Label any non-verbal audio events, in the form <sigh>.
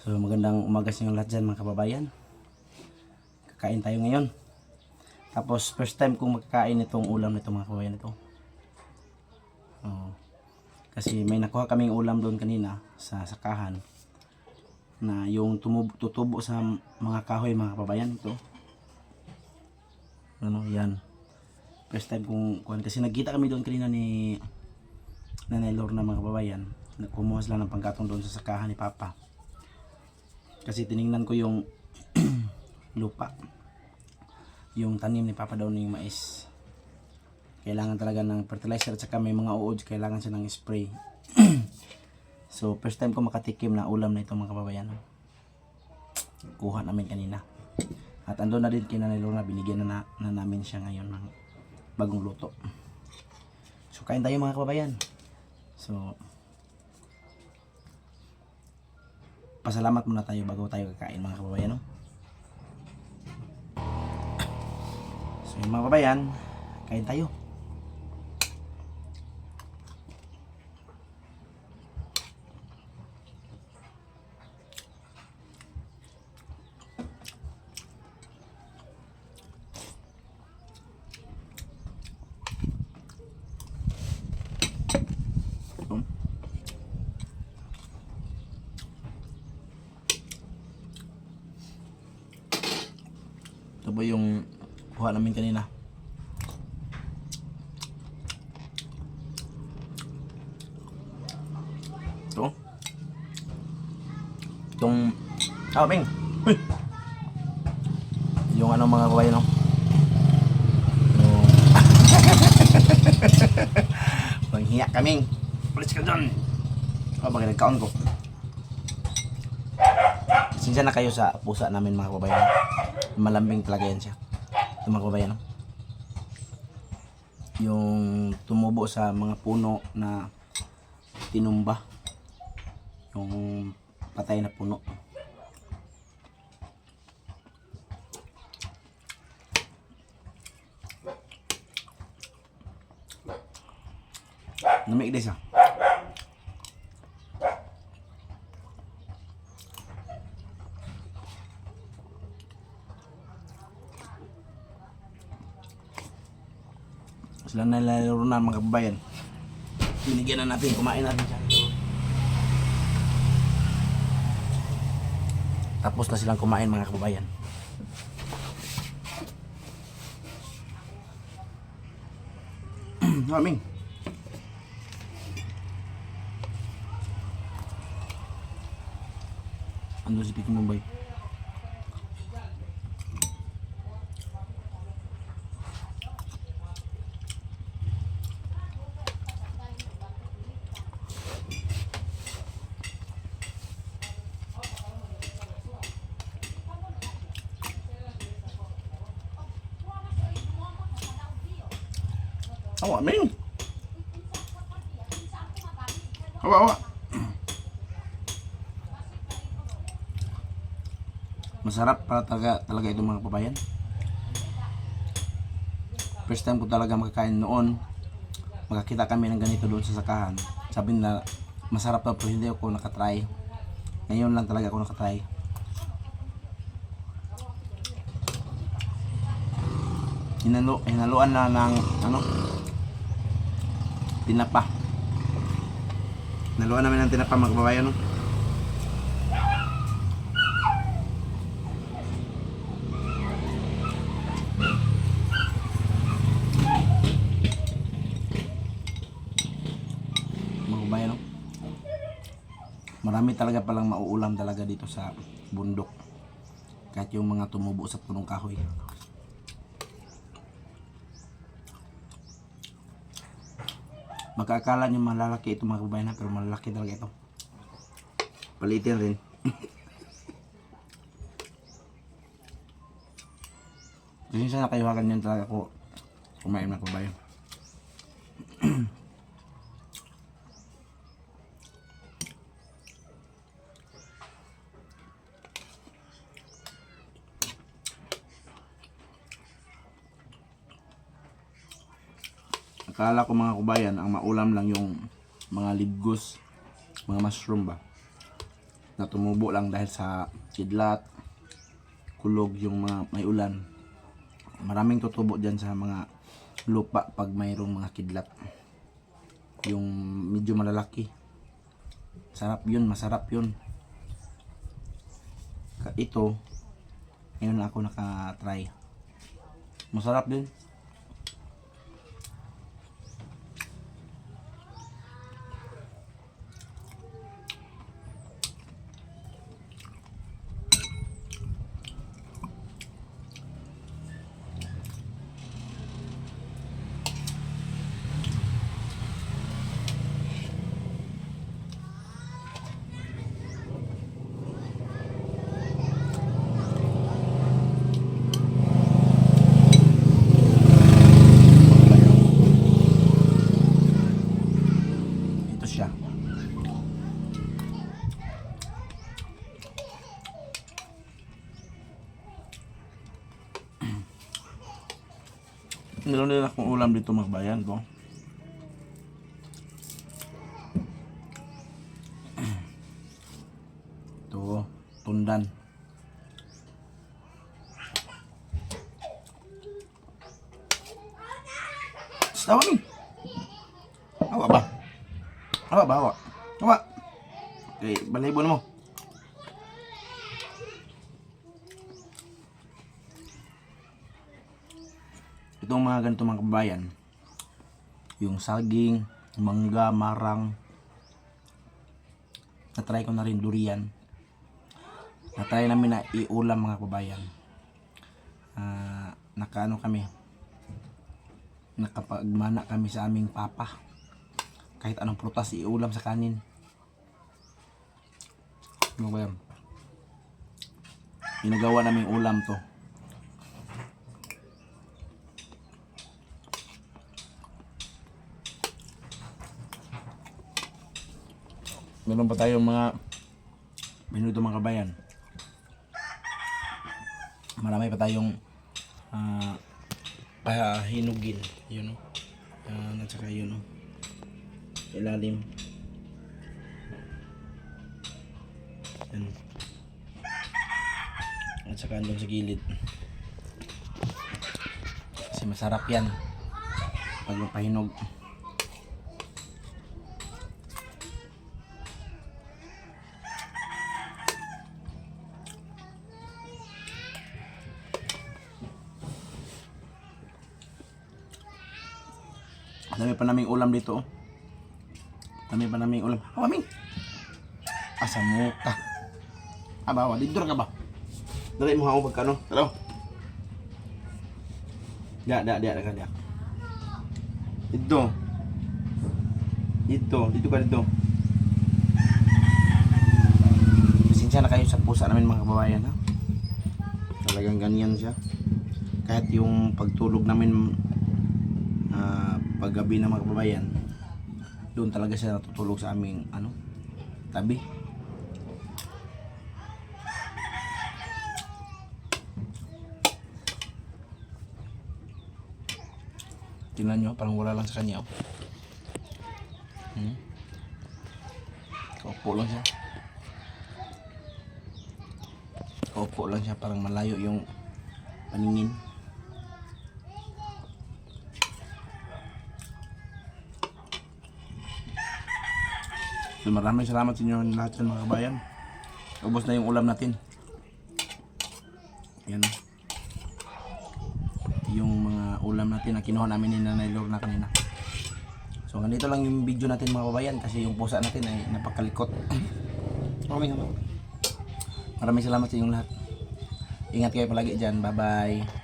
So magandang umaga sa inyo lahat dyan mga kababayan. Kakain tayo ngayon. Tapos first time kong makakain itong ulam nito mga kababayan ito. Oh. Kasi may nakuha kaming ulam doon kanina sa sakahan na yung tumub tutubo sa mga kahoy mga kababayan ito. Ano yan. First time kong kuhan kasi nagkita kami doon kanina ni Nanay Lorna mga kababayan. Kumuha sila ng pangkatong doon sa sakahan ni Papa. Kasi tiningnan ko yung <clears throat> lupa. Yung tanim ni Papa daw ng mais. Kailangan talaga ng fertilizer at saka may mga uod, kailangan siya ng spray. <clears throat> so, first time ko makatikim na ulam na ito mga kababayan. Kuha namin kanina. At ando na din kina ni Lorna, binigyan na, na, na namin siya ngayon ng bagong luto. So, kain tayo mga kababayan. So, pasalamat muna tayo bago tayo kakain mga kababayan. No? So mga kababayan, kain tayo. Ito po yung kuha namin kanina. Ito. Itong... Ah, Bing! Uy! Yung ano mga kabayan, no? Yung... <laughs> Panghiya kaming! Pulis ka doon! Oh, bakit nagkaon ko? Sinsya na kayo sa pusa namin mga kabayan. Malambing talaga yan siya. Ito mga kabayan. no? Yung tumubo sa mga puno na tinumba. Yung patay na puno. Namig din. Sila na lalaro na mga kababayan. Binigyan na natin, kumain natin siya. Tapos na silang kumain mga kababayan. <clears throat> Aming. Ando si Piki Mumbai. Awa, Ming. Awa, awa. Masarap para talaga, talaga ito mga pabayan. First time ko talaga makakain noon. Makakita kami ng ganito doon sa sakahan. Sabi nila, masarap daw pero hindi ako nakatry. Ngayon lang talaga ako nakatry. Hinalo, hinaluan na ng ano tinapa. Hinaluan namin ng tinapa mga kababayan. No? mga kabayan. No? Marami talaga palang mauulam talaga dito sa bundok. Kahit yung mga tumubo sa punong kahoy. Magkakala nyo malalaki ito mga kabayan ha, pero malalaki talaga ito. Palitin rin. <laughs> Kayo hakan yun talaga ko kumain mga kabayan. Akala ko mga kubayan, ang maulam lang yung mga libgos, mga mushroom ba. na tumubo lang dahil sa kidlat, kulog yung mga may ulan. Maraming tutubo dyan sa mga lupa pag mayroong mga kidlat. Yung medyo malalaki. Sarap yun, masarap yun. Ito, ngayon ako naka-try. Masarap din. Ito siya. Meron din ulam dito magbayan ko. Ito, tundan. Tawa mi. Awa ba? Awa ba? Awa. Awa. Okay, balahibo na mo. Itong mga ganito mga kabayan, yung saging, mangga, marang, na-try ko na rin durian. Na-try namin na iulam mga kabayan. Ah, nakaano kami, nakapagmana kami sa aming papa. Kahit anong prutas iulam sa kanin. Ano ba yan ginagawa namin ulam to meron pa tayong mga minuto mga kabayan. Marami pa tayong ah pahinugin yun o yan at saka yun o ilalim. Yan at saka doon sa gilid. Kasi masarap yan. Pag pahinog Dami pa naming ulam dito. oh. Dami pa naming ulam. Oh, aming. Asa mo ka? Aba, wa dito ka ba? Dali mo ako pagkano. Hello. Da, da, da, da, da. Dito. Dito, dito ka dito. Pasensya na kayo sa pusa namin mga kababayan ha. Talagang ganyan siya. Kahit yung pagtulog namin ah, paggabi ng mga kababayan doon talaga siya natutulog sa aming ano tabi tingnan nyo parang wala lang sa kanya oh. hmm? kaupo lang siya kaupo lang siya parang malayo yung paningin So, maraming salamat sa inyo lahat sa mga kabayan. Ubos na yung ulam natin. Yan. Yung mga ulam natin na kinuha namin ni Nanay Lorna kanina. So ganito lang yung video natin mga kabayan kasi yung pusa natin ay napakalikot. <coughs> Maraming maraming salamat sa inyong lahat. Ingat kayo palagi dyan. Bye bye.